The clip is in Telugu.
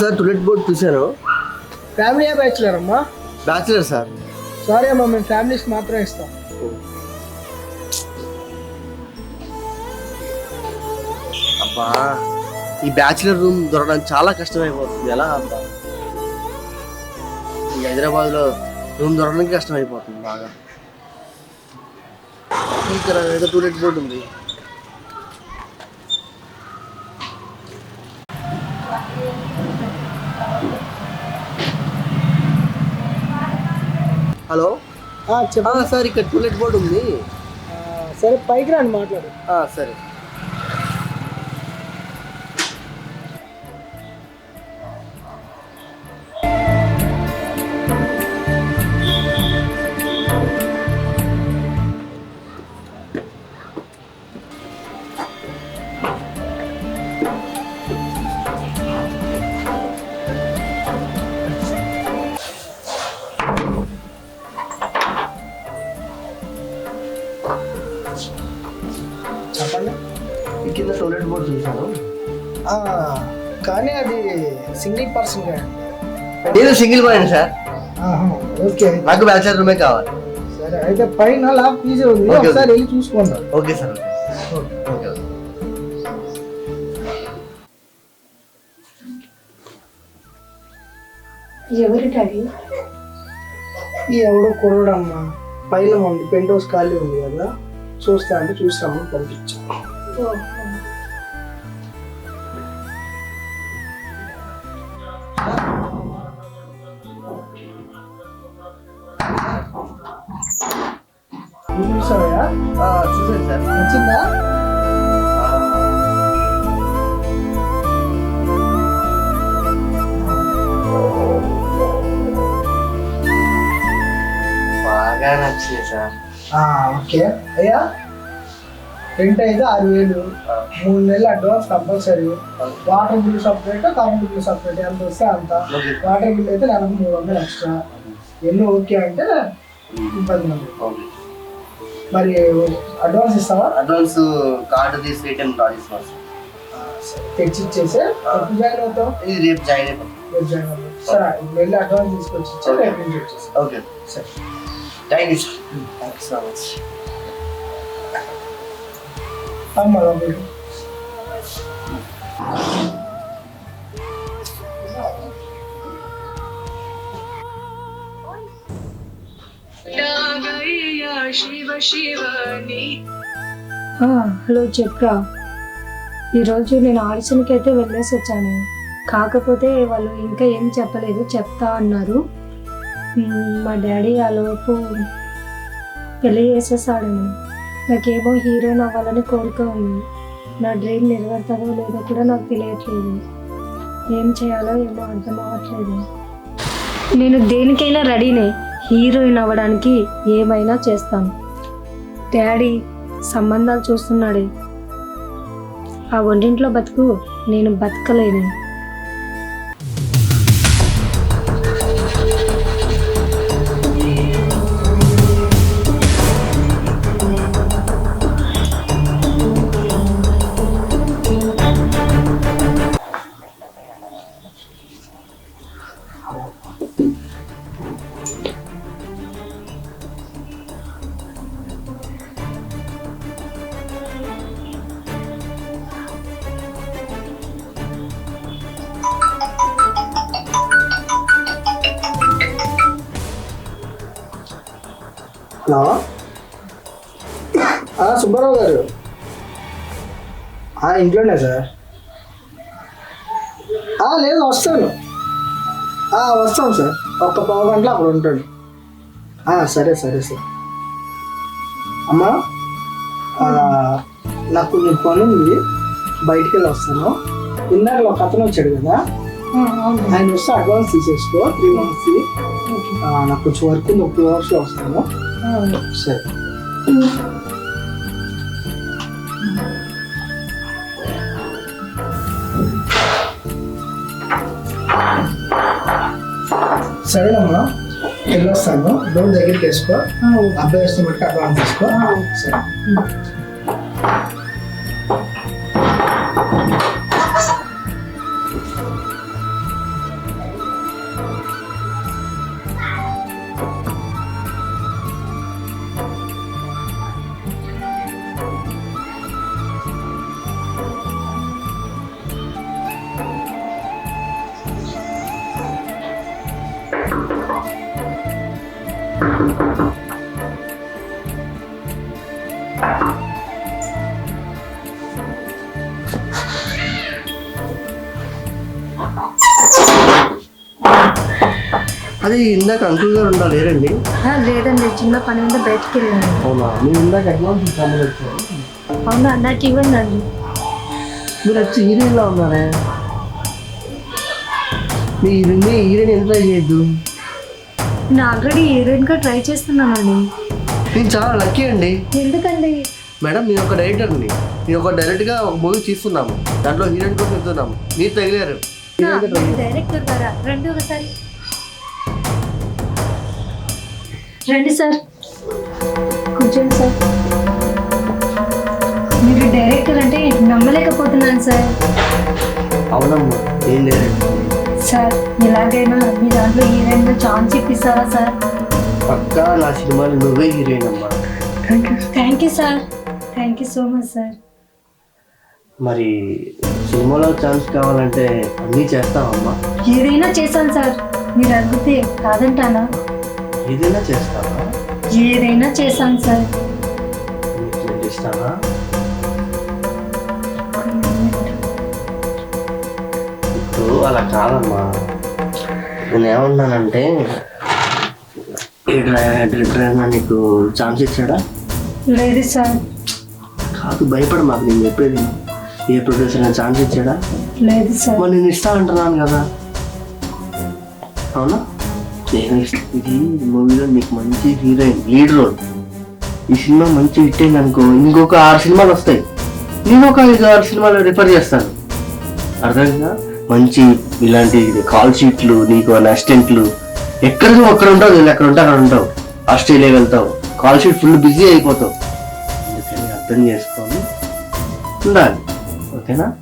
సార్ టూలెట్ బోర్డ్ చూశాను. ఫ్యామిలీ బ్యాచులర్ అమ్మా బ్యాచులర్ సార్. సారీ అమ్మా మేము ఫ్యామిలీస్ మాత్రమే ఇస్తాం. అబ్బా ఈ బ్యాచులర్ రూమ్ దొరకడం చాలా కష్టమైపోతుంది. ఎలా అబ్బా? ఈ హైదరాబాద్లో రూమ్ దొరకడానికి కష్టమైపోతుంది బాగా. ఇక్కడ ఏదో టూలెట్ బోర్డు ఉంది. హలో? ఆ, చెప్పు ఆ, సార్ ఇక్కడ టూలెట్ బోర్డు ఉంది. సరే పైకి రండి మాట్లాడు. సరే. చెప్పండి. కింద టూలెట్ బోర్డు చూశాను. ఆ, కానీ అది సింగిల్ పర్సన్ నేను సింగిల్ బాయ్ సార్. ఓకే. నాకు బ్యాచులర్ రూమే కావాలి. సరే అయితే పైన లాక్ పీజీ ఉంది. ఓకే, ఒకసారి వెళ్ళి చూసుకుంటాం okay sir okay. Okay. Okay ఎవరి డాడీ? ఈ ఎవడో కుర్రడమ్మా పైన ఉంది పెంట్ హౌస్ ఖాళీ ఉంది కదా. చూస్తా అంటే చూస్తామని పంపించాం. నువ్వు చూసావా? సార్. నచ్చిందా? బాగా నచ్చింది సార్. ఓకే. అయ్యా రెంట్ అయితే ఆరు వేలు. మూడు నెలలు advance compulsory water bill separate current bill separate ఎంత వస్తే అంత. వాటర్ బిల్ అయితే నెలకు మూడు వందలు ఎక్స్ట్రా ఎన్ని ఓకే అంటే పది మంది మరి అడ్వాన్స్ ఇస్తావా? అడ్వాన్స్ కార్డు తీసి ఏటీఎం కార్డు సరే. తెచ్చి ఇచ్చేసి ఎప్పుడు జాయిన్ అవుతావు? ఇది రేపు జాయిన్ అయిపోతాం. రేపు జాయిన్ అవుతావు. సరే వెళ్ళి అడ్వాన్స్ తీసుకొచ్చి రేపు నుంచి వచ్చేసి ఓకే. సరే. Thank you sir thank you so much అమ్మ లోపలికి. ఆ, హలో చెప్రా ఈరోజు నేను ఆడిషన్కి అయితే వెళ్ళేసి వచ్చాను కాకపోతే వాళ్ళు ఇంకా ఏం చెప్పలేదు చెప్తా అన్నారు. మా డాడీ ఆలోపు పెళ్ళి పెళ్ళి చేసేసాడని. నాకేమో హీరోయిన్ అవ్వాలని కోరిక ఉంది. నా డ్రీమ్ నెరవేరుతుందో లేదో కూడా నాకు తెలియట్లేదు. ఏం చేయాలో ఏమో అర్థం అవ్వట్లేదు. నేను దేనికైనా రెడీనే హీరోయిన్ అవ్వడానికి ఏమైనా చేస్తాను. డాడీ సంబంధాలు చూస్తున్నాడే. ఆ వంటింట్లో బతుకు నేను బతకలేను. హలో సుబ్బారావు గారు. ఇంట్లోనే సార్. లేదు వస్తాను. వస్తాం సార్. ఒక్క పావు గంటలో అక్కడ ఉంటాడు. సరే సరే సార్. అమ్మా నాకు కొంచెం పని ఉంది. బయటికి వెళ్ళి వస్తాను. ఇందాక ఒక అతను వచ్చాడు కదా? ఆయన వస్తే అడ్వాన్స్ తీసేసుకో త్రీ మంత్స్ నాకు కొంచెం వర్క్ ఉంది ఒక టూ అవర్స్లో వస్తాను. సరే సరేనమ్మా. వెళ్ళొస్తాను. డోర్ దగ్గరికి వేసుకో. అబ్బాయి వస్తే మట్టి అడ్వాన్స్ తీసుకో సరే. అది ఇందాక అంకుల్ గారు ఉండాలి లేరండి? లేదండి చిన్న పని మీద బయటికి వెళ్ళాను అవునా? మీరు ఇందాక అడ్వాన్స్ ఇస్తామని వచ్చారు. అవునా? నాకు ఇవ్వండి అండి మీరు వచ్చి హీరోయిన్లా ఉన్నారే? మీ మీ హీరోయిన్ ట్రై చేయొద్దు నేను ఆల్రెడీ హీరోయిన్గా ట్రై చేస్తున్నానండి. నేను చాలా లక్కీ అండి. ఎందుకండి? మేడం నేను ఒక డైరెక్టర్ అండి నేను ఒక డైరెక్ట్గా ఒక మూవీ తీస్తున్నాము. దాంట్లో హీరోయిన్ కోసం వెళ్తున్నాము. మీరు తగిలారు. డైరెక్టర్ గారా? రండి ఒకసారి. రండి సార్. కూర్చోండి సార్. మీరు డైరెక్టర్ అంటే నమ్మలేకపోతున్నాను సార్. అవునమ్మా ఏం లేదండి. సార్ ఎలాగైనా మీ దాంట్లో హీరోయిన్గా ఛాన్స్ ఇప్పిస్తారా సార్? పక్కా నా సినిమాలో నువ్వే హీరోయిన్ అమ్మా. Thank you sir. Thank you so much sir. మరి సినిమాలో ఛాన్స్ కావాలంటే అన్నీ చేస్తావమ్మా. ఏదైనా చేశాను సార్. మీరు అడిగితే కాదంటానా? ఏదైనా చేస్తావా? ఏదైనా చేశాను సార్. ఇస్తావా అలా కాదమ్మా. నేను ఏమన్నానంటే నీకు ఛాన్స్ ఇచ్చాడా? లేదు సార్. కాదు భయపడ మాకు నేను చెప్పేది. ఏ ప్రొడ్యూసర్ ఛాన్స్ ఇచ్చాడా? లేదు సార్. మరి నేను ఇస్తా అంటున్నాను కదా. అవునా? నేను ఇది మూవీలో నీకు మంచి హీరోయిన్ లీడ్ రోల్. ఈ సినిమా మంచి హిట్ అయింది అనుకో ఇంకొక ఆరు సినిమాలు వస్తాయి. నేను ఒక ఐదు ఆరు సినిమాలు రిఫర్ చేస్తాను. అర్థమైందా? మంచి ఇలాంటి కాల్ షీట్లు నీకు అసిస్టెంట్లు ఎక్కడికి ఒక్కడ ఉంటావు నేను ఎక్కడ ఉంటా అక్కడ ఉంటావు. ఆస్ట్రేలియా వెళ్తావు. కాల్ షీట్ ఫుల్ బిజీ అయిపోతావు. అందుకని అర్థం చేసుకొని ఉండాలి. ఓకేనా?